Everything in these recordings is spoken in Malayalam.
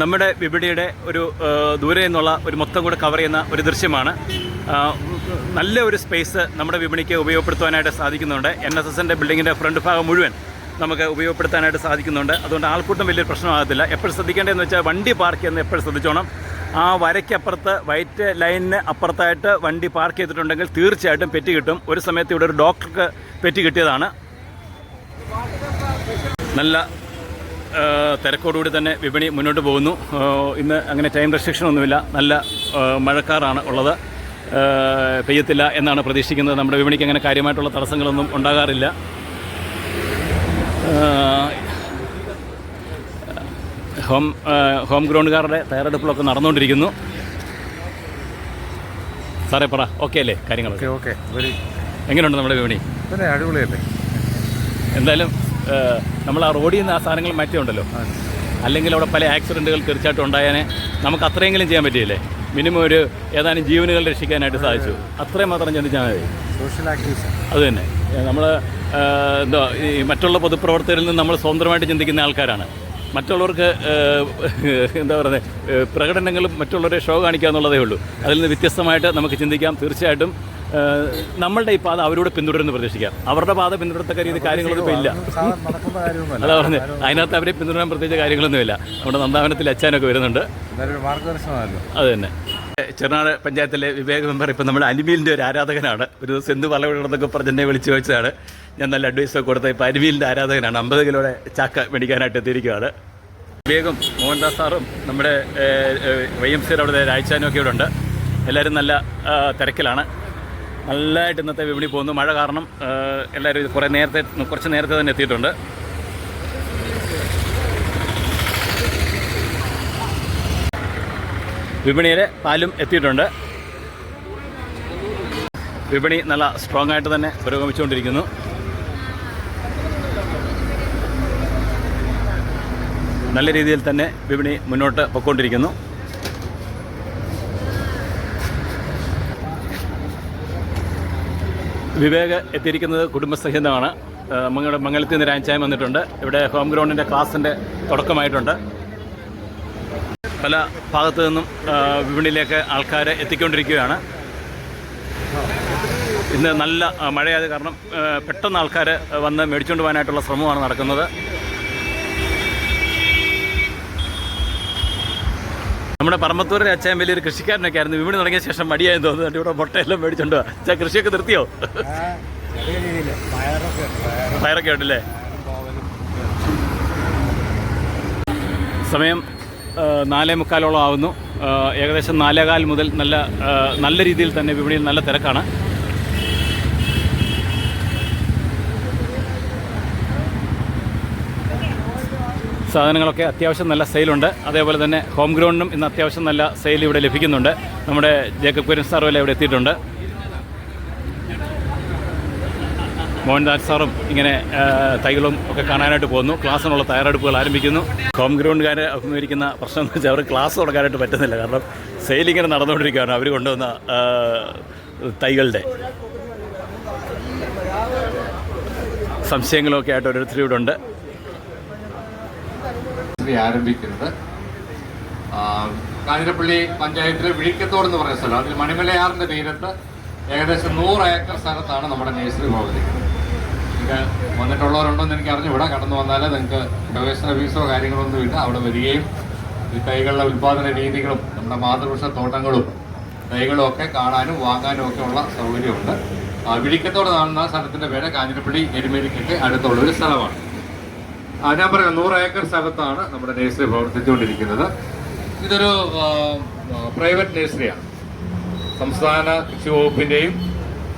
നമ്മുടെ വിപണിയുടെ ഒരു ദൂരെ നിന്നുള്ള ഒരു മൊത്തം കൂടെ കവർ ചെയ്യുന്ന ഒരു ദൃശ്യമാണ്. നല്ല ഒരു സ്പേസ് നമ്മുടെ വിപണിക്ക് ഉപയോഗപ്പെടുത്തുവാനായിട്ട് സാധിക്കുന്നുണ്ട്. എൻ എസ് എസിന്റെ ബിൽഡിങ്ങിന്റെ ഫ്രണ്ട് ഭാഗം മുഴുവൻ നമുക്ക് ഉപയോഗപ്പെടുത്താനായിട്ട് സാധിക്കുന്നുണ്ട്. അതുകൊണ്ട് ആൾക്കൂട്ടം വലിയൊരു പ്രശ്നമാകത്തില്ല. എപ്പോഴും ശ്രദ്ധിക്കേണ്ടതെന്ന് വെച്ചാൽ വണ്ടി പാർക്ക് ചെയ്യുന്നത് എപ്പോഴും ശ്രദ്ധിച്ചോണം. ആ വരയ്ക്കപ്പുറത്ത് വൈറ്റ് ലൈനിന് അപ്പുറത്തായിട്ട് വണ്ടി പാർക്ക് ചെയ്തിട്ടുണ്ടെങ്കിൽ തീർച്ചയായിട്ടും പെറ്റി കിട്ടും. ഒരു സമയത്ത് ഇവിടെ ഒരു ഡോക്ടർക്ക് പെറ്റി കിട്ടിയതാണ്. നല്ല തിരക്കോടുകൂടി തന്നെ വിപണി മുന്നോട്ട് പോകുന്നു. ഇന്ന് അങ്ങനെ ടൈം റെസ്ട്രിക്ഷൻ ഒന്നുമില്ല. നല്ല മഴക്കാറാണ് ഉള്ളത്. പെയ്യത്തില്ല എന്നാണ് പ്രതീക്ഷിക്കുന്നത്. നമ്മുടെ വിപണിക്ക് അങ്ങനെ കാര്യമായിട്ടുള്ള തടസ്സങ്ങളൊന്നും ഉണ്ടാകാറില്ല. ഹോം ഹോം ഗ്രൗണ്ടുകാരുടെ തയ്യാറെടുപ്പുകളൊക്കെ നടന്നുകൊണ്ടിരിക്കുന്നു. സാറേ പറ. ഓക്കെ അല്ലേ? കാര്യങ്ങളൊക്കെ. ഓക്കെ എങ്ങനെയുണ്ട് നമ്മുടെ വിപണി? അടിപൊളിയല്ലേ? എന്തായാലും നമ്മൾ ആ റോഡിൽ നിന്ന് ആ സാധനങ്ങൾ മാറ്റിയുണ്ടല്ലോ. അല്ലെങ്കിൽ അവിടെ പല ആക്സിഡന്റുകൾ തീർച്ചയായിട്ടും ഉണ്ടായാനെ. നമുക്ക് അത്രയെങ്കിലും ചെയ്യാൻ പറ്റിയില്ലേ? മിനിമം ഒരു ഏതാനും ജീവനുകൾ രക്ഷിക്കാനായിട്ട് സാധിച്ചു. അത്രയും മാത്രം ചിന്തിച്ചാൽ മതി. സോഷ്യൽ ആക്ടിവിസം അത് തന്നെ. നമ്മൾ എന്തോ ഈ മറ്റുള്ള പൊതുപ്രവർത്തകരിൽ നിന്ന് നമ്മൾ സ്വതന്ത്രമായിട്ട് ചിന്തിക്കുന്ന ആൾക്കാരാണ്. മറ്റുള്ളവർക്ക് എന്താ പറയുന്നത് പ്രകടനങ്ങളും മറ്റുള്ളവരെ ഷോ കാണിക്കുക എന്നുള്ളതേ ഉള്ളൂ. അതിൽ നിന്ന് വ്യത്യസ്തമായിട്ട് നമുക്ക് ചിന്തിക്കാം. തീർച്ചയായിട്ടും നമ്മളുടെ ഈ പാത അവരോട് പിന്തുടരുന്നു പ്രതീക്ഷിക്കാം. അവരുടെ പാത പിന്തുടർത്തക്ക രീതി കാര്യങ്ങളൊന്നും ഇപ്പോൾ ഇല്ല. അതാ പറഞ്ഞത് അതിനകത്ത് അവരെ പിന്തുടരാൻ പ്രത്യേകിച്ച് കാര്യങ്ങളൊന്നുമില്ല നമ്മുടെ നന്ദാവനത്തിൽ അച്ഛനൊക്കെ വരുന്നുണ്ട്. അത് തന്നെ. ചെറുനാട് പഞ്ചായത്തിലെ വിവേക മെമ്പർ ഇപ്പം നമ്മുടെ അനിമീലിന്റെ ഒരു ആരാധകനാണ്. ഒരു ദിവസം എന്ത് വളവിടുന്നതൊക്കെ പറഞ്ഞ് എന്നെ വിളിച്ചു ചോദിച്ചതാണ്. ഞാൻ നല്ല അഡ്വൈസൊക്കെ കൊടുത്ത ഇപ്പോൾ അനിമീലിന്റെ ആരാധകനാണ്. അമ്പത് കിലോടെ ചാക്ക മേടിക്കാനായിട്ട് എത്തിയിരിക്കുകയാണ്. വിവേകം മോഹൻദാസ് സാറും നമ്മുടെ വൈ എം സിയുടെ അവിടെ രാജ്ചാനും ഒക്കെ ഇവിടെ ഉണ്ട്. എല്ലാവരും നല്ല തിരക്കിലാണ്. നല്ലതായിട്ട് ഇന്നത്തെ വിപണി പോകുന്നു. മഴ കാരണം എല്ലാവരും ഇത് കുറേ നേരത്തെ കുറച്ച് നേരത്തെ തന്നെ എത്തിയിട്ടുണ്ട്. വിപണിയിൽ പാലും എത്തിയിട്ടുണ്ട്. വിപണി നല്ല സ്ട്രോങ് ആയിട്ട് തന്നെ പുരോഗമിച്ചുകൊണ്ടിരിക്കുന്നു. നല്ല രീതിയിൽ തന്നെ വിപണി മുന്നോട്ട് പൊയ്ക്കൊണ്ടിരിക്കുന്നു വിവേക് എത്തിയിരിക്കുന്നത് കുടുംബസഹിതമാണ്. മങ്ങളുടെ മംഗലത്തിൽ നിന്ന് രാഞ്ചായം വന്നിട്ടുണ്ട്. ഇവിടെ ഹോം ഗ്രൗണ്ടിന്റെ ക്ലാസിന്റെ തുടക്കമായിട്ടുണ്ട്. പല ഭാഗത്തു നിന്നും വിപണിയിലേക്ക് ആൾക്കാർ എത്തിക്കൊണ്ടിരിക്കുകയാണ്. ഇന്ന് നല്ല മഴയായത് കാരണം പെട്ടെന്ന് ആൾക്കാർ വന്ന് മേടിച്ചുകൊണ്ട് പോകാനായിട്ടുള്ള ശ്രമമാണ് നടക്കുന്നത്. നമ്മുടെ പറമ്പത്തൂരിലെ അച്ഛൻ വലിയൊരു കൃഷിക്കാരനൊക്കെ ആയിരുന്നു. വിപണി തുടങ്ങിയ ശേഷം മടിയായെന്ന് തോന്നുന്നു. ഇവിടെ മുട്ടയെല്ലാം മേടിച്ചോണ്ട്. അച്ഛാ കൃഷിയൊക്കെ നിർത്തിയോ? പയറൊക്കെ ഉണ്ടല്ലേ? സമയം നാലേ മുക്കാലോളം ആവുന്നു. ഏകദേശം നാലേകാൽ മുതൽ നല്ല നല്ല രീതിയിൽ തന്നെ വിപണിയിൽ നല്ല തിരക്കാണ്. സാധനങ്ങളൊക്കെ അത്യാവശ്യം നല്ല സെയിലുണ്ട്. അതേപോലെ തന്നെ ഹോം ഗ്രൗണ്ടിനും ഇന്ന് അത്യാവശ്യം നല്ല സെയിൽ ഇവിടെ ലഭിക്കുന്നുണ്ട്. നമ്മുടെ ജേക്കബ് കുര്യൻ സാറും എല്ലാം ഇവിടെ എത്തിയിട്ടുണ്ട്. മോഹൻദാസ് സാറും ഇങ്ങനെ തൈകളും ഒക്കെ കാണാനായിട്ട് പോകുന്നു. ക്ലാസ്സിനുള്ള തയ്യാറെടുപ്പുകൾ ആരംഭിക്കുന്നു. ഹോം ഗ്രൗണ്ടുകാർ അഭിമുഖീകരിക്കുന്ന പ്രശ്നം എന്ന് വെച്ചാൽ അവർ ക്ലാസ് തുടങ്ങാനായിട്ട് പറ്റുന്നില്ല. കാരണം സെയിൽ ഇങ്ങനെ നടന്നുകൊണ്ടിരിക്കുകയാണ് അവർ കൊണ്ടുവന്ന തൈകളുടെ. സംശയങ്ങളൊക്കെ ആയിട്ട് ഓരോരുത്തരും ഇവിടെ ഉണ്ട്. ഇതിനെ ആരംഭിക്കുന്നത് കാഞ്ഞിരപ്പള്ളി പഞ്ചായത്തിലെ വിഴിക്കത്തോട് എന്ന് പറയുന്ന സ്ഥലം. അതിൽ മണിമലയാറിന്റെ തീരത്ത് ഏകദേശം നൂറ് ഏക്കർ സ്ഥലത്താണ് നമ്മുടെ നേഴ്സറി പ്രവർത്തിക്കുന്നത് നിങ്ങൾക്ക് വന്നിട്ടുള്ളവരുണ്ടോന്ന് എനിക്ക് അറിഞ്ഞു ഇവിടെ കടന്നു വന്നാൽ നിങ്ങൾക്ക് പ്രവേശന ഫീസോ കാര്യങ്ങളൊന്നും ഇല്ല. അവിടെ വരികയും ഈ തൈകളുടെ ഉൽപാദന രീതികളും നമ്മുടെ മാതൃവൃക്ഷ തോട്ടങ്ങളും തൈകളും ഒക്കെ കാണാനും വാങ്ങാനും ഒക്കെ ഉള്ള സൗകര്യമുണ്ട്. വിഴിക്കത്തോട് കാണുന്ന സ്ഥലത്തിന്റെ പേര് കാഞ്ഞിരപ്പള്ളി എരുമേലിക്കൊക്കെ അടുത്തുള്ള ഒരു സ്ഥലമാണ്. ഞാൻ പറയാം നൂറ് ഏക്കർ സ്ഥലത്താണ് നമ്മുടെ നഴ്സറി പ്രവർത്തിച്ചുകൊണ്ടിരിക്കുന്നത്. ഇതൊരു പ്രൈവറ്റ് നഴ്സറിയാണ് സംസ്ഥാന കൃഷി വകുപ്പിന്റെയും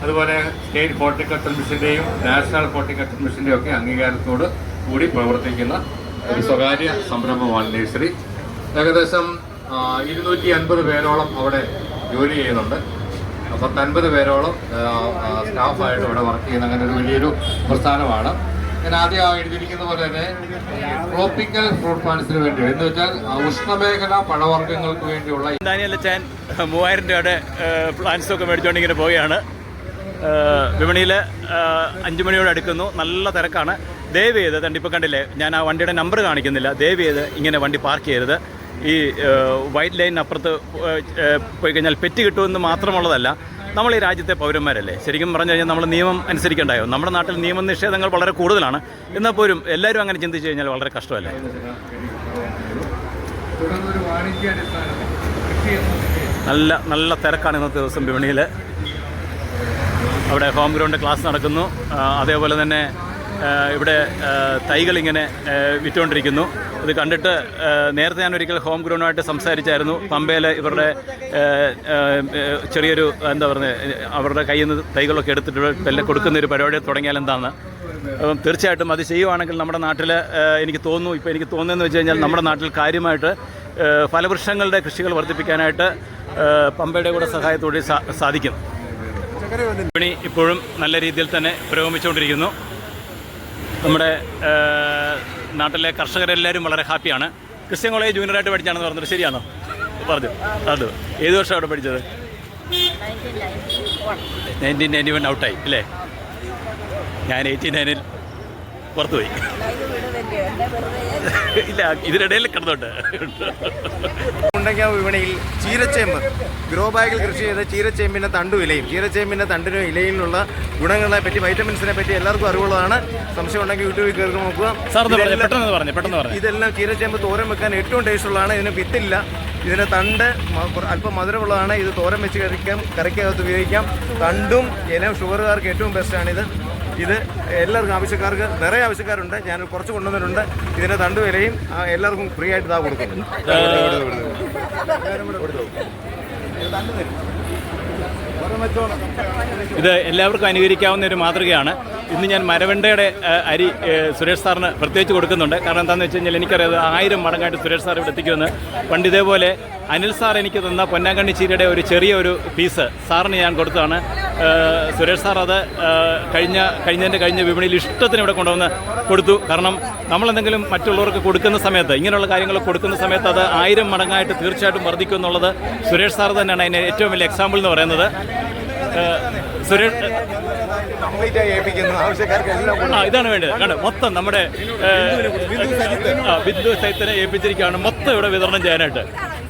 അതുപോലെ സ്റ്റേറ്റ് ഹോർട്ടിക്കൾച്ചർ മിഷന്റെയും നാഷണൽ ഹോർട്ടിക്കൾച്ചർ മിഷന്റെയും ഒക്കെ അംഗീകാരത്തോട് കൂടി പ്രവർത്തിക്കുന്ന ഒരു സ്വകാര്യ സംരംഭമാണ് നഴ്സറി ഏകദേശം ഇരുന്നൂറ്റി അൻപത് പേരോളം അവിടെ ജോലി ചെയ്യുന്നുണ്ട്. പത്തൻപത് പേരോളം സ്റ്റാഫായിട്ട് ഇവിടെ വർക്ക് ചെയ്യുന്ന അങ്ങനെ ഒരു വലിയൊരു പ്രസ്ഥാനമാണ്. ഞാൻ ആദ്യം എഴുതിയിരിക്കുന്ന പോലെ തന്നെ ട്രോപ്പിക്കൽ ഫ്രൂട്ട് പ്ലാന്റ്സിന് വേണ്ടി എന്ന് വെച്ചാൽ ഉഷ്ണമേഖല പഴവർഗങ്ങൾക്ക് വേണ്ടിയുള്ള ദാനിയൽ ചാൻ മൂവായിരം രൂപയുടെ പ്ലാന്റ്സ് ഒക്കെ മേടിച്ചുകൊണ്ട് ഇങ്ങനെ പോവുകയാണ് വിപണിയിൽ അഞ്ചു മണിയോട് അടുക്കുന്നു. നല്ല തിരക്കാണ്. ദയവ് ചെയ്ത് തണ്ട് ഇപ്പോൾ കണ്ടില്ലേ ഞാൻ ആ വണ്ടിയുടെ നമ്പർ കാണിക്കുന്നില്ല. ദയവ് ചെയ്ത് ഇങ്ങനെ വണ്ടി പാർക്ക് ചെയ്യരുത്. ഈ വൈറ്റ് ലൈനിനപ്പുറത്ത് പോയി കഴിഞ്ഞാൽ പെറ്റ് കിട്ടുമെന്ന് മാത്രമുള്ളതല്ല നമ്മൾ ഈ രാജ്യത്തെ പൗരന്മാരല്ലേ? ശരിക്കും പറഞ്ഞു കഴിഞ്ഞാൽ നമ്മൾ നിയമം അനുസരിക്കേണ്ടായോ നമ്മുടെ നാട്ടിൽ നിയമനിഷേധങ്ങൾ വളരെ കൂടുതലാണ്. എന്നാൽ പോലും എല്ലാവരും അങ്ങനെ ചിന്തിച്ചു കഴിഞ്ഞാൽ വളരെ കഷ്ടമല്ലേ? നല്ല നല്ല തിരക്കാണ് ഇന്നത്തെ ദിവസം വിപണിയിൽ അവിടെ ഹോം ഗ്രൗണ്ട് ക്ലാസ് നടക്കുന്നു. അതേപോലെ തന്നെ ഇവിടെ തൈകൾ ഇങ്ങനെ വിറ്റുകൊണ്ടിരിക്കുന്നു. ഇത് കണ്ടിട്ട് നേരത്തെ ഞാൻ ഒരിക്കൽ ഹോം ഗ്രൗണ്ടായിട്ട് സംസാരിച്ചായിരുന്നു. പമ്പയിൽ ഇവരുടെ ചെറിയൊരു എന്താ പറയുക അവരുടെ കയ്യിൽ നിന്ന് തൈകളൊക്കെ എടുത്തിട്ട് പെല്ല കൊടുക്കുന്ന ഒരു പരിപാടി തുടങ്ങിയാൽ എന്താണ് അപ്പം തീർച്ചയായിട്ടും അത് ചെയ്യുവാണെങ്കിൽ നമ്മുടെ നാട്ടിൽ എനിക്ക് തോന്നുന്നു ഇപ്പോൾ എനിക്ക് തോന്നുന്നതെന്ന് വെച്ച് കഴിഞ്ഞാൽ നമ്മുടെ നാട്ടിൽ കാര്യമായിട്ട് ഫലവൃക്ഷങ്ങളുടെ കൃഷികൾ വർദ്ധിപ്പിക്കാനായിട്ട് പമ്പയുടെ കൂടെ സഹായത്തോടെ സാധിക്കും. വിപണി ഇപ്പോഴും നല്ല രീതിയിൽ തന്നെ പുരോഗമിച്ചുകൊണ്ടിരിക്കുന്നു. നമ്മുടെ നാട്ടിലെ കർഷകരെല്ലാവരും വളരെ ഹാപ്പിയാണ്. ക്രിസ്ത്യൻ കോളേജ് ജൂനിയറായിട്ട് പഠിച്ചാണെന്ന് പറഞ്ഞത് ശരിയാണോ? പറഞ്ഞു. അത് ഏത് വർഷം അവിടെ പഠിച്ചത് നയന്റീൻ നയന്റി വൺ ഔട്ടായി അല്ലേ? ഞാൻ എയ്റ്റി നയനിൽ പുറത്തുപോയി. ഇല്ല ഇതിനിടയിൽ കിടന്നുണ്ട് ഉണ്ടെങ്കിൽ വിപണിയിൽ ചീരച്ചേമ്പ്. ഗ്രോ ബാഗിൽ കൃഷി ചെയ്ത ചീരച്ചേമ്പിന്റെ തണ്ടു ഇലയും ചീരച്ചേമ്പിന്റെ തണ്ടിനും ഇലയിലുള്ള ഗുണങ്ങളെ പറ്റി വൈറ്റമിൻസിനെ പറ്റി എല്ലാവർക്കും അറിവുള്ളതാണ്. സംശയം ഉണ്ടെങ്കിൽ യൂട്യൂബിൽ കയറി നോക്കുക. ഇതെല്ലാം- ചീരച്ചേമ്പ് തോരൻ വെക്കാൻ ഏറ്റവും ടേസ്റ്റ് ഉള്ളതാണ്. ഇതിന് വിത്തില്ല. ഇതിന് തണ്ട് അല്പം മധുരമുള്ളതാണ്. ഇത് തോരൻ വെച്ച് കഴിക്കാം കറിക്കകത്ത് ഉപയോഗിക്കാം. തണ്ടും ഇലയും ഷുഗറുകാർക്ക് ഏറ്റവും ബെസ്റ്റാണിത് ഇത് എല്ലാവർക്കും ആവശ്യക്കാർക്ക് നിറയെ ആവശ്യക്കാരുണ്ട്. ഞാൻ കുറച്ച് കൊണ്ടുവന്നിട്ടുണ്ട്. ഇതിന്റെ തണ്ട് വിലയും എല്ലാവർക്കും ഫ്രീ ആയിട്ട് ഇതാ കൊടുക്കുന്നു. ഇത് എല്ലാവർക്കും അനുകരിക്കാവുന്ന ഒരു മാതൃകയാണ്. ഇന്ന് ഞാൻ മരവെണ്ടയുടെ അരി സുരേഷ് സാറിന് പ്രത്യേകിച്ച് കൊടുക്കുന്നുണ്ട്. കാരണം എന്താണെന്ന് വെച്ച് കഴിഞ്ഞാൽ എനിക്കറിയാം ആയിരം മടങ്ങായിട്ട് സുരേഷ് സാർ ഇവിടെ എത്തിക്കുമെന്ന്. പണ്ട് ഇതേപോലെ അനിൽ സാർ എനിക്ക് തന്ന പൊന്നാങ്കണ്ണി ചീരയുടെ ഒരു ചെറിയ ഒരു പീസ് സാറിന് ഞാൻ കൊടുത്തതാണ്. സുരേഷ് സാർ അത് കഴിഞ്ഞ കഴിഞ്ഞതിന്റെ കഴിഞ്ഞ വിപണിയിൽ ഇഷ്ടത്തിന് ഇവിടെ കൊണ്ടുവന്ന് കൊടുത്തു. കാരണം നമ്മളെന്തെങ്കിലും മറ്റുള്ളവർക്ക് കൊടുക്കുന്ന സമയത്ത് ഇങ്ങനെയുള്ള കാര്യങ്ങൾ കൊടുക്കുന്ന സമയത്ത് അത് ആയിരം മടങ്ങായിട്ട് തീർച്ചയായിട്ടും വർദ്ധിക്കും എന്നുള്ളത് സുരേഷ് സാർ തന്നെയാണ് അതിന് ഏറ്റവും വലിയ എക്സാമ്പിൾ എന്ന് പറയുന്നത്. സുരേഷ് കംപ്ലീറ്റ് ആയി ഏൽപ്പിക്കുന്നു. ആവശ്യക്കാർക്ക് എല്ലാം ഇതാണ് വേണ്ടത്. കണ്ടോ? മൊത്തം നമ്മുടെ ബിന്ദു സൈത്തിനെ ഏൽപ്പിച്ചിരിക്കുകയാണ്. മൊത്തം ഇവിടെ വിതരണം ചെയ്യാനായിട്ട്.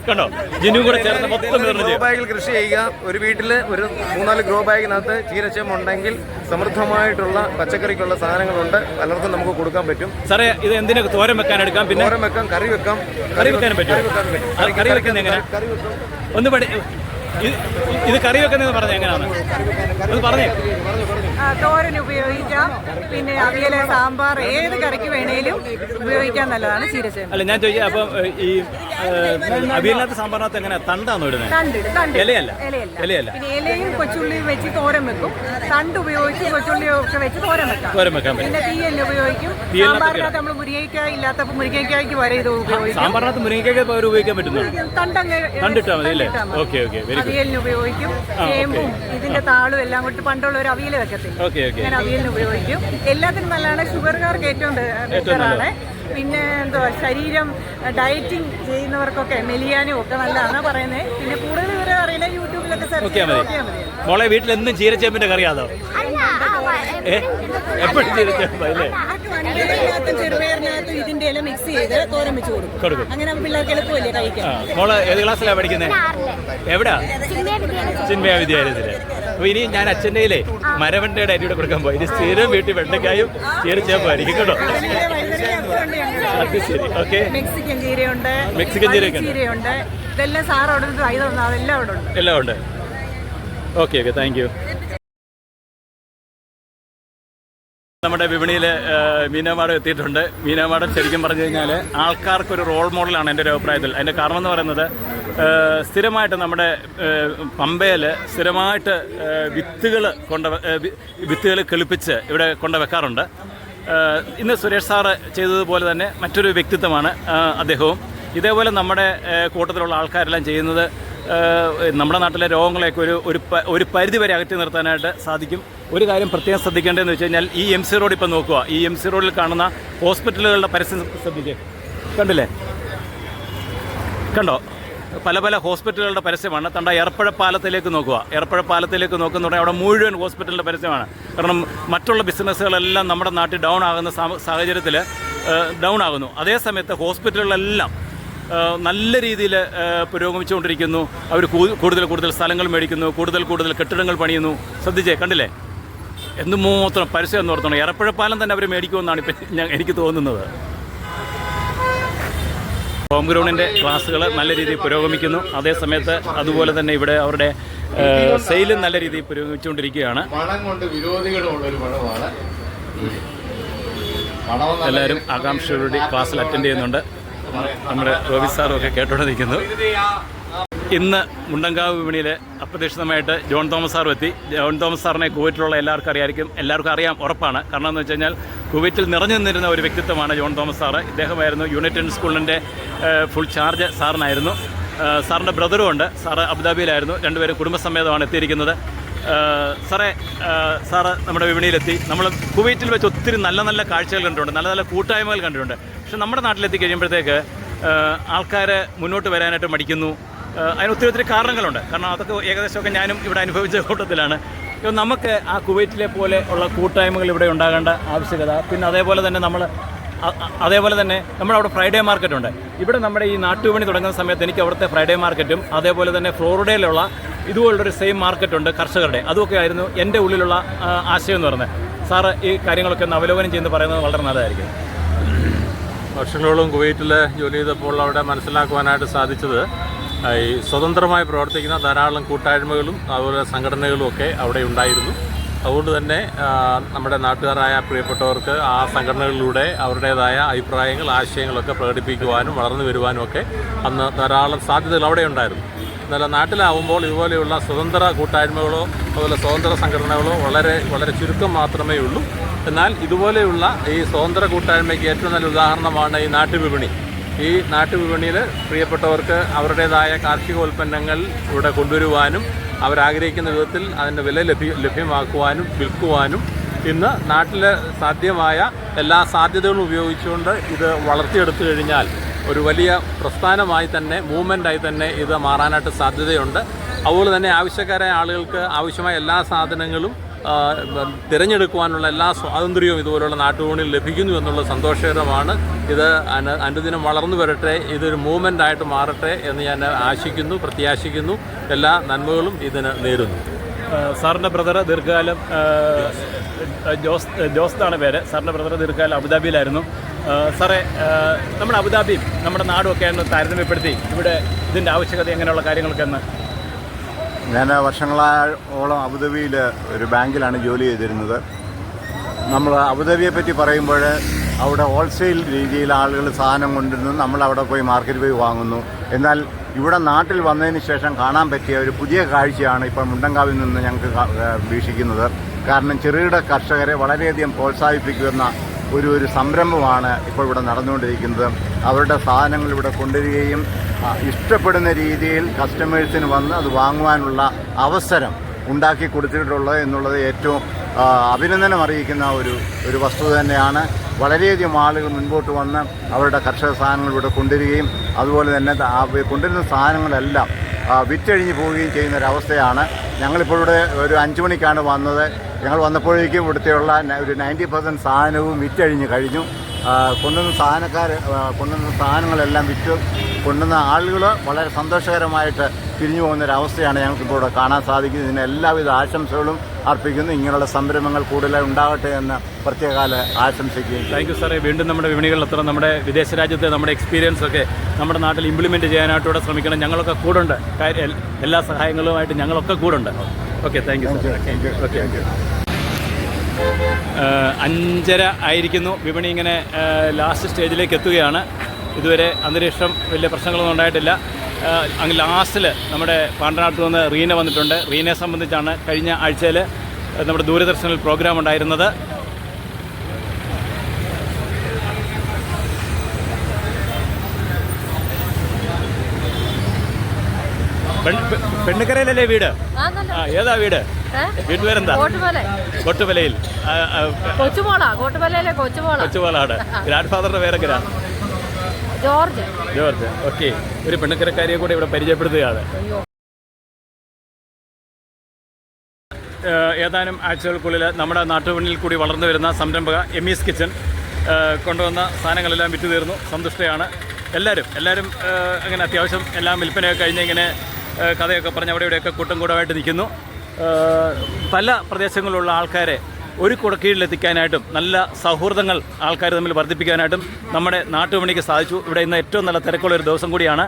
കണ്ടോ? ജിനു കൂടെ ചേർന്ന് മൊത്തം വിതരണം ഗ്രോ ബാഗിൽ കൃഷി ചെയ്യുക. ഒരു വീട്ടിൽ ഒരു മൂന്നാൽ ഗ്രോ ബാഗിനകത്ത് ചീരച്ചം ഉണ്ടെങ്കിൽ സമൃദ്ധമായിട്ടുള്ള പച്ചക്കറിക്കുള്ള സാധനങ്ങളുണ്ട്. പലർക്കും നമുക്ക് കൊടുക്കാൻ പറ്റും. സാറേ ഇത് എന്തിനൊക്കെ തോരൻ വെക്കാൻ എടുക്കാം? പിന്നെ തോരൻ വെക്കാം കറി വെക്കാം. കറി വെക്കാനും പറ്റും. കറി വെക്കുന്ന എങ്ങനെ? ഒന്ന് പഠി ഇത് കറി വെക്കുന്നത് പറഞ്ഞ. എങ്ങനെയാണ് അത് പറഞ്ഞേ തോരൻ ഉപയോഗിക്കാം. പിന്നെ അവിയൽ സാമ്പാർ ഏത് കറിക്ക് വേണേലും ഉപയോഗിക്കാൻ നല്ലതാണ് ചീരച്ചേമ്പ്. അല്ല ഞാൻ ചോദിക്കാം അപ്പം ഈ അവിയലിനകത്ത് സാമ്പാറിനകത്ത് എങ്ങനെ? തണ്ടാണോ ഇടുന്നത് ഇലയല്ല? ഇലയല്ല. പിന്നെ ഇലയും കൊച്ചുള്ളിയും വെച്ച് തോരൻ വെക്കും. തണ്ട് ഉപയോഗിച്ച് കൊച്ചുള്ളി ഒക്കെ വെച്ച് തോരൻ വെക്കാം. തോരൻ വെക്കാൻ പറ്റും. പിന്നെ തീയല്ല ഉപയോഗിക്കും. സാമ്പാറിനകത്ത് നമ്മൾ മുരിങ്ങയ്ക്ക ഇല്ലാത്തപ്പോൾ മുരിങ്ങയ്ക്കായ്ക്ക് വരെ ഇത് ഉപയോഗിക്കും. സാമ്പാറിനകത്ത് മുരിങ്ങയ്ക്ക പകരം ഉപയോഗിക്കാൻ പറ്റുന്നു? തണ്ടങ്ങ് കണ്ടിട്ടാ മതി അല്ലേ? തണ്ടിട്ടാ ഓക്കെ ഓക്കെ. അവിയലിന് ഉപയോഗിക്കും. ചേമ്പും ഇതിന്റെ താളും എല്ലാം കൊണ്ട് പണ്ടുള്ള ഒരു അവിയൽ വെക്കത്തില്ല? Okay okay. ഞാൻ അവിയലിന് ഉപയോഗിക്കും. എല്ലാത്തിനും നല്ലതാണ്. ഷുഗർകാർക്ക് ഏറ്റവും ബെറ്ററാണ്. പിന്നെ എന്തുവാ ശരീരം ഡയറ്റിംഗ് ചെയ്യുന്നവർക്കൊക്കെ മെലിയാനും ഒക്കെ നല്ലതാണ് പറയുന്നത് പിന്നെ കൂടുതൽ വിവരം അറിയില്ല യൂട്യൂബിലൊക്കെ സെർച്ച് നോക്കിയാൽ ചെയ്ത് നോക്കിയാൽ മതി. മോളെ വീട്ടിൽ എന്നും ചീരച്ചേമ്പിന്റെ കറിയാതോ അതോ എപ്പോഴും ചീരച്ചേമ്പ് അല്ലേ? വൻപയറിനകത്തും ചെറുപയറിനകത്തും ഇതിന്റെ മിക്സ് ചെയ്ത് തോരൻ വെച്ച് കൊടുക്കും. കൊടുക്കും. അങ്ങനെ പിള്ളേർക്ക് എളുപ്പമല്ലേ കഴിക്കാൻ? ആ മോൾ ഏത് ക്ലാസ്സിലാണ് പഠിക്കുന്നത് എവിടാ? ചിന്മയ വിദ്യാലയത്തിൽ. അപ്പൊ ഇനി ഞാൻ അച്ഛന്റെ മരവണ്ടയുടെ അരിയുടെ കൊടുക്കാൻ പോയി ഇനി സ്ഥിരം വീട്ടിൽ വെണ്ടക്കായും ചീരച്ചേമ്പായിരിക്കും കേട്ടോ? ഓക്കെ. മെക്സിക്കൻ ചീരയുണ്ട് മെക്സിക്കൻ ചീരയൊക്കെ ഉണ്ട്. ചീരയുണ്ട്. ഇതെല്ലാം സാർ അവിടെ നിന്ന് ഇത് തന്നു അതെല്ലാം അവിടെ ഉണ്ട്. എല്ലാം ഉണ്ട്. Okay okay. താങ്ക് യു നമ്മുടെ വിപണിയിൽ മീനമാടം എത്തിയിട്ടുണ്ട്. മീനമാടം ശരിക്കും പറഞ്ഞു കഴിഞ്ഞാൽ ആൾക്കാർക്ക് ഒരു റോൾ മോഡലാണ് എന്റെ ഒരു അഭിപ്രായത്തിൽ. അതിന്റെ കാരണം എന്ന് പറയുന്നത് ആ, സ്ഥിരമായിട്ട് നമ്മുടെ പമ്പയിൽ സ്ഥിരമായിട്ട് വിത്തുകൾ കൊണ്ട് വിത്തുകൾ കിളിപ്പിച്ച് ഇവിടെ കൊണ്ട് വെക്കാറുണ്ട് ആ, ഇന്ന് സുരേഷ് സാറ് ചെയ്തതുപോലെ തന്നെ മറ്റൊരു വ്യക്തിത്വമാണ് അദ്ദേഹവും. ഇതേപോലെ നമ്മുടെ കൂട്ടത്തിലുള്ള ആൾക്കാരെല്ലാം ചെയ്യുന്നത് നമ്മുടെ നാട്ടിലെ രോഗങ്ങളെയൊക്കെ ഒരു ഒരു പരിധിവരെ പരിധി വരെ അകറ്റി നിർത്താനായിട്ട് സാധിക്കും. ഒരു കാര്യം പ്രത്യേകം ശ്രദ്ധിക്കേണ്ടതെന്ന് വെച്ച് കഴിഞ്ഞാൽ ഈ എം സി റോഡ് ഇപ്പം നോക്കുക. ഈ എം സി റോഡിൽ കാണുന്ന ഹോസ്പിറ്റലുകളുടെ പരസ്യം ശ്രദ്ധിക്കുക കണ്ടില്ലേ? കണ്ടോ? പല പല ഹോസ്പിറ്റലുകളുടെ പരസ്യമാണ്. തണ്ട എറപ്പഴ പാലത്തിലേക്ക് നോക്കുക. എറപ്പഴ പാലത്തിലേക്ക് നോക്കുന്ന അവിടെ മുഴുവൻ ഹോസ്പിറ്റലിന്റെ പരസ്യമാണ്. കാരണം മറ്റുള്ള ബിസിനസ്സുകളെല്ലാം നമ്മുടെ നാട്ടിൽ ഡൗൺ ആകുന്ന സാഹചര്യത്തിൽ ഡൗൺ ആകുന്നു. അതേ സമയത്ത് ഹോസ്പിറ്റലുകളെല്ലാം നല്ല രീതിയിൽ പുരോഗമിച്ചുകൊണ്ടിരിക്കുന്നു. അവർ കൂടുതൽ കൂടുതൽ സ്ഥലങ്ങൾ മേടിക്കുന്നു. കൂടുതൽ കൂടുതൽ കെട്ടിടങ്ങൾ പണിയുന്നു. ശ്രദ്ധിച്ചേ? കണ്ടില്ലേ? എന്തുമാത്രം പരസ്യം എന്ന് ഓർത്തണം എറപ്പഴപ്പാലം തന്നെ അവർ മേടിക്കുമെന്നാണ് ഇപ്പം എനിക്ക് തോന്നുന്നത്. ഹോം ഗ്രൗണ്ടിന്റെ ക്ലാസ്സുകൾ നല്ല രീതിയിൽ പുരോഗമിക്കുന്നു. അതേസമയത്ത് അതുപോലെ തന്നെ ഇവിടെ അവരുടെ സെയിലും നല്ല രീതിയിൽ പുരോഗമിച്ചുകൊണ്ടിരിക്കുകയാണ്. എല്ലാവരും ആകാംക്ഷയോടുകൂടി ക്ലാസ്സിൽ അറ്റൻഡ് ചെയ്യുന്നുണ്ട്. നമ്മുടെ റോബി സാറും ഒക്കെ കേട്ടോടെ നിൽക്കുന്നു. ഇന്ന് മുണ്ടങ്കാവ് വിപണിയിൽ അപ്രതീക്ഷിതമായിട്ട് ജോൺ തോമസ് സാർ എത്തി. ജോൺ തോമസ് സാറിനെ കുവൈറ്റിലുള്ള എല്ലാവർക്കും അറിയായിരിക്കും. എല്ലാവർക്കും അറിയാം ഉറപ്പാണ്. കാരണം എന്ന് വെച്ച് കഴിഞ്ഞാൽ കുവൈറ്റിൽ നിറഞ്ഞു നിന്നിരുന്ന ഒരു വ്യക്തിത്വമാണ് ജോൺ തോമസ് സാറ്. ഇദ്ദേഹമായിരുന്നു യൂണിറ്റൻ സ്കൂളിന്റെ ഫുൾ ചാർജ് സാറിനായിരുന്നു. സാറിന്റെ ബ്രദറും ഉണ്ട്. സാറ് അബുദാബിയിലായിരുന്നു. രണ്ടുപേരും കുടുംബസമേതമാണ് എത്തിയിരിക്കുന്നത്. സാറേ സാറ് നമ്മുടെ വിപണിയിലെത്തി. നമ്മൾ കുവൈറ്റിൽ വെച്ച് ഒത്തിരി നല്ല നല്ല കാഴ്ചകൾ കണ്ടിട്ടുണ്ട്. നല്ല നല്ല കൂട്ടായ്മകൾ കണ്ടിട്ടുണ്ട്. പക്ഷെ നമ്മുടെ നാട്ടിലെത്തി കഴിയുമ്പോഴത്തേക്ക് ആൾക്കാർ മുന്നോട്ട് വരാനായിട്ട് മടിക്കുന്നു. അതിന് ഒത്തിരി ഒത്തിരി കാരണങ്ങളുണ്ട്. കാരണം അതൊക്കെ ഏകദേശമൊക്കെ ഞാനും ഇവിടെ അനുഭവിച്ച കൂട്ടത്തിലാണ്. നമുക്ക് ആ കുവൈറ്റിലെ പോലെ ഉള്ള കൂട്ടായ്മകൾ ഇവിടെ ഉണ്ടാകേണ്ട ആവശ്യകത. പിന്നെ അതേപോലെ തന്നെ നമ്മൾ അതേപോലെ തന്നെ നമ്മുടെ അവിടെ ഫ്രൈഡേ മാർക്കറ്റ് ഉണ്ട്. ഇവിടെ നമ്മുടെ ഈ നാട്ടുപണി തുടങ്ങുന്ന സമയത്ത് എനിക്ക് അവിടുത്തെ ഫ്രൈഡേ മാർക്കറ്റും അതേപോലെ തന്നെ ഫ്ലോറിഡയിലുള്ള ഇതുപോലുള്ളൊരു സെയിം മാർക്കറ്റ് ഉണ്ട് കർഷകരുടെ. അതൊക്കെ ആയിരുന്നു എന്റെ ഉള്ളിലുള്ള ആശയം എന്ന് പറയുന്നത് സാറ് ഈ കാര്യങ്ങളൊക്കെ ഒന്ന് അവലോകനം ചെയ്യുന്നത് പറയുന്നത് വളരെ നല്ലതായിരിക്കും. വർഷങ്ങളോളം കുവൈറ്റിൽ ജോലി ചെയ്തപ്പോൾ അവിടെ മനസ്സിലാക്കുവാനായിട്ട് സാധിച്ചത് ഈ സ്വതന്ത്രമായി പ്രവർത്തിക്കുന്ന ധാരാളം കൂട്ടായ്മകളും അതുപോലെ സംഘടനകളും ഒക്കെ അവിടെ ഉണ്ടായിരുന്നു. അതുകൊണ്ട് തന്നെ നമ്മുടെ നാട്ടുകാരായ പ്രിയപ്പെട്ടവർക്ക് ആ സംഘടനകളിലൂടെ അവരുടേതായ അഭിപ്രായങ്ങൾ ആശയങ്ങളൊക്കെ പ്രകടിപ്പിക്കുവാനും വളർന്നു വരുവാനും ഒക്കെ അന്ന് ധാരാളം സാധ്യതകൾ അവിടെ ഉണ്ടായിരുന്നു. എന്നാൽ നാട്ടിലാവുമ്പോൾ ഇതുപോലെയുള്ള സ്വതന്ത്ര കൂട്ടായ്മകളോ അതുപോലെ സ്വതന്ത്ര സംഘടനകളോ വളരെ വളരെ ചുരുക്കം മാത്രമേ ഉള്ളൂ. എന്നാൽ ഇതുപോലെയുള്ള ഈ സ്വതന്ത്ര കൂട്ടായ്മയ്ക്ക് ഏറ്റവും നല്ല ഉദാഹരണമാണ് ഈ നാട്ടുവിപണി. ഈ നാട്ടുവിപണിയിൽ പ്രിയപ്പെട്ടവർക്ക് അവരുടേതായ കാർഷിക ഉൽപ്പന്നങ്ങൾ ഇവിടെ കൊണ്ടുവരുവാനും അവരാഗ്രഹിക്കുന്ന വിധത്തിൽ അതിന്റെ വില ലഭ്യ ലഭ്യമാക്കുവാനും വിൽക്കുവാനും ഇന്ന് നാട്ടിൽ സാധ്യമായ എല്ലാ സാധ്യതകളും ഉപയോഗിച്ചുകൊണ്ട് ഇത് വളർത്തിയെടുത്തു കഴിഞ്ഞാൽ ഒരു വലിയ പ്രസ്ഥാനമായി തന്നെ മൂവ്മെന്റായി തന്നെ ഇത് മാറാനായിട്ട് സാധ്യതയുണ്ട്. അതുപോലെ തന്നെ ആവശ്യക്കാരായ ആളുകൾക്ക് ആവശ്യമായ എല്ലാ സാധനങ്ങളും തിരഞ്ഞെടുക്കുവാനുള്ള എല്ലാ സ്വാതന്ത്ര്യവും ഇതുപോലുള്ള നാട്ടുകൂണിൽ ലഭിക്കുന്നു എന്നുള്ള സന്തോഷകരമാണ്. ഇത് അന- അനുദിനം വളർന്നു വരട്ടെ ഇതൊരു മൂവ്മെന്റ് ആയിട്ട് മാറട്ടെ എന്ന് ഞാൻ ആശിക്കുന്നു പ്രത്യാശിക്കുന്നു. എല്ലാ നന്മകളും ഇതിന് നേരുന്നു. സാറിന്റെ ബ്രദർ ദീർഘകാലം ജോസ് ജോസ് എന്നാണ് പേര്. സാറിന്റെ ബ്രദർ ദീർഘകാലം അബുദാബിയിലായിരുന്നു. സാറേ നമ്മുടെ അബുദാബിയും നമ്മുടെ നാടും ഒക്കെ ഒന്ന് താരതമ്യപ്പെടുത്തി ഇവിടെ ഇതിന്റെ ആവശ്യകത എങ്ങനെയുള്ള കാര്യങ്ങളൊക്കെ ഒന്ന് ഞാൻ വർഷങ്ങളോളം അബുദാബിയിൽ ഒരു ബാങ്കിലാണ് ജോലി ചെയ്തിരുന്നത്. നമ്മൾ അബുദാബിയെ പറ്റി പറയുമ്പോൾ അവിടെ ഹോൾസെയിൽ രീതിയിൽ ആളുകൾ സാധനം കൊണ്ടുവരുന്നു. നമ്മൾ അവിടെ പോയി മാർക്കറ്റിൽ പോയി വാങ്ങുന്നു. എന്നാൽ ഇവിടെ നാട്ടിൽ വന്നതിന് ശേഷം കാണാൻ പറ്റിയ ഒരു പുതിയ കാഴ്ചയാണ് ഇപ്പോൾ മുണ്ടങ്കാവിൽ നിന്ന് ഞങ്ങൾക്ക് വീക്ഷിക്കുന്നത്. കാരണം ചെറുകിട കർഷകരെ വളരെയധികം പ്രോത്സാഹിപ്പിക്കുന്ന ഒരു ഒരു സംരംഭമാണ് ഇപ്പോൾ ഇവിടെ നടന്നുകൊണ്ടിരിക്കുന്നത്. അവരുടെ സാധനങ്ങൾ ഇവിടെ കൊണ്ടുവരികയും ഇഷ്ടപ്പെടുന്ന രീതിയിൽ കസ്റ്റമേഴ്സിന് വന്ന് അത് വാങ്ങുവാനുള്ള അവസരം ഉണ്ടാക്കി കൊടുത്തിട്ടുള്ളത് എന്നുള്ളത് ഏറ്റവും അഭിനന്ദനം അറിയിക്കുന്ന ഒരു ഒരു വസ്തുത തന്നെയാണ്. വളരെയധികം ആളുകൾ മുൻപോട്ട് വന്ന് അവരുടെ കർഷക സാധനങ്ങൾ ഇവിടെ കൊണ്ടുവരികയും അതുപോലെ തന്നെ കൊണ്ടുവരുന്ന സാധനങ്ങളെല്ലാം വിറ്റഴിഞ്ഞ് പോവുകയും ചെയ്യുന്ന ഒരവസ്ഥയാണ്. ഞങ്ങളിപ്പോൾ ഇവിടെ ഒരു അഞ്ചു മണിക്കാണ് വന്നത്. ഞങ്ങൾ വന്നപ്പോഴേക്കും ഇവിടുത്തെയുള്ള ഒരു നയന്റി പെർസെന്റ് സാധനവും വിറ്റഴിഞ്ഞ് കഴിഞ്ഞു. കൊണ്ടുവന്ന സാധനക്കാർ കൊണ്ടുവന്ന സാധനങ്ങളെല്ലാം വിറ്റ്. കൊണ്ടുവന്ന ആളുകൾ വളരെ സന്തോഷകരമായിട്ട് പിരിഞ്ഞു പോകുന്ന ഒരു അവസ്ഥയാണ് ഞങ്ങൾക്കിപ്പോൾ ഇവിടെ കാണാൻ സാധിക്കുന്നത്. ഇതിന് എല്ലാവിധ ആശംസകളും അർപ്പിക്കുന്നു. ഇങ്ങനെയുള്ള സംരംഭങ്ങൾ കൂടുതലായി ഉണ്ടാകട്ടെ എന്ന് പ്രത്യേകകാല ആശംസിക്കുകയും താങ്ക് യു സാറേ വീണ്ടും നമ്മുടെ വിപണികളിൽ അത്ര നമ്മുടെ വിദേശ രാജ്യത്തെ നമ്മുടെ എക്സ്പീരിയൻസ് ഒക്കെ നമ്മുടെ നാട്ടിൽ ഇംപ്ലിമെന്റ് ചെയ്യാനായിട്ട് ഇവിടെ ശ്രമിക്കണം. ഞങ്ങളൊക്കെ കൂടുണ്ട്. എല്ലാ സഹായങ്ങളുമായിട്ട് ഞങ്ങളൊക്കെ കൂടുണ്ട്. Okay thank you sir okay thank you അഞ്ചര ആയിരിക്കുന്നു. വിപണി ഇങ്ങനെ ലാസ്റ്റ് സ്റ്റേജിലേക്ക് എത്തുകയാണ്. ഇതുവരെ അന്തരീക്ഷം വലിയ പ്രശ്നങ്ങളൊന്നും ഉണ്ടായിട്ടില്ല. ഏഹ് അങ്ങ് ലാസ്റ്റിൽ നമ്മുടെ പാണ്ടനാട്ട് നിന്ന് റീന വന്നിട്ടുണ്ട്. റീനയെ സംബന്ധിച്ചാണ് കഴിഞ്ഞ ആഴ്ചയിൽ നമ്മുടെ ദൂരദർശനിൽ പ്രോഗ്രാം ഉണ്ടായിരുന്നത്. പെണ്ണുക്കരയിലല്ലേ വീട്? ഏതാ വീട്? വീട് കൊട്ടുപലയിൽ കൊട്ടുമലയിൽ. ആ, ആ, കൊച്ചുമോളാ കോട്ടുമലയിലെ കൊച്ചുമോളാ. കൊച്ചുപാലാണ് ഗ്രാൻഡ് ഫാദറിന്റെ പേരൊക്കെ ജോർജ്. ജോർജ്. ഓക്കെ. ഒരു പെണ്ണുക്കരക്കാരിയെ കൂടെ ഇവിടെ പരിചയപ്പെടുത്തുകയാണ്. ഏതാനും ആഴ്ചകൾക്കുള്ളിൽ നമ്മുടെ നാട്ടുപണിയിൽ കൂടി വളർന്നു വരുന്ന സംരംഭക എമീസ് കിച്ചൺ കൊണ്ടുവന്ന സാധനങ്ങളെല്ലാം വിറ്റു തീർന്നു സന്തുഷ്ടയാണ് എല്ലാവരും എല്ലാവരും അങ്ങനെ അത്യാവശ്യം എല്ലാം വിൽപ്പനയൊക്കെ കഴിഞ്ഞ് ഇങ്ങനെ കഥയൊക്കെ പറഞ്ഞ് അവിടെ ഇവിടെയൊക്കെ കൂട്ടം കൂടമായിട്ട് നിൽക്കുന്നു പല പ്രദേശങ്ങളിലുള്ള ആൾക്കാരെ ഒരു കുടക്കീഴിലെത്തിക്കാനായിട്ടും നല്ല സൗഹൃദങ്ങൾ ആൾക്കാർ തമ്മിൽ വർദ്ധിപ്പിക്കാനായിട്ടും നമ്മുടെ നാട്ടുപണിക്ക് സാധിച്ചു. ഇവിടെ ഇന്ന് ഏറ്റവും നല്ല തിരക്കുള്ള ഒരു ദിവസം കൂടിയാണ്.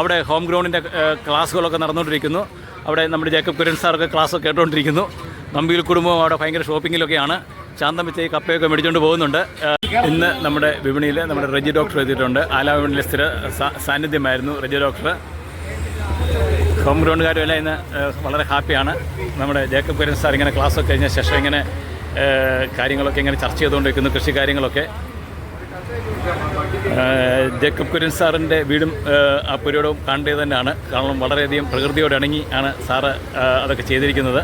അവിടെ ഹോം ഗ്രൗണ്ടിന്റെ ക്ലാസ്സുകളൊക്കെ നടന്നുകൊണ്ടിരിക്കുന്നു. അവിടെ നമ്മുടെ ജേക്കബ് കുര്യൻ സാറൊക്കെ ക്ലാസ്സൊക്കെ കേട്ടുകൊണ്ടിരിക്കുന്നു നമ്പിയിൽ കുടുംബവും അവിടെ ഭയങ്കര ഷോപ്പിങ്ങിലൊക്കെയാണ്. ശാന്തം വെച്ച് ഈ കപ്പയൊക്കെ മേടിച്ചുകൊണ്ട് പോകുന്നുണ്ട്. ഇന്ന് നമ്മുടെ വിപണിയിൽ നമ്മുടെ റെജി ഡോക്ടർ എത്തിയിട്ടുണ്ട്. ആലാ വിപണിയിലെ സ്ഥിര സാന്നിധ്യമായിരുന്നു റെജി ഡോക്ടർ. ഹോം ഗ്രൗണ്ടുകാരും എല്ലാം ഇന്ന് വളരെ ഹാപ്പിയാണ് നമ്മുടെ ജേക്കബ് കുര്യൻ സാർ ഇങ്ങനെ ക്ലാസ്സൊക്കെ കഴിഞ്ഞ ശേഷം ഇങ്ങനെ കാര്യങ്ങളൊക്കെ ഇങ്ങനെ ചർച്ച ചെയ്തുകൊണ്ടിരിക്കുന്നു കൃഷി കാര്യങ്ങളൊക്കെ. ജേക്കബ് കുര്യൻ സാറിന്റെ വീടും ആ പുരയിടവും കാണേണ്ടത് തന്നെയാണ്. കാരണം വളരെയധികം പ്രകൃതിയോട് ഇണങ്ങി ആണ് സാറ് അതൊക്കെ ചെയ്തിരിക്കുന്നത്.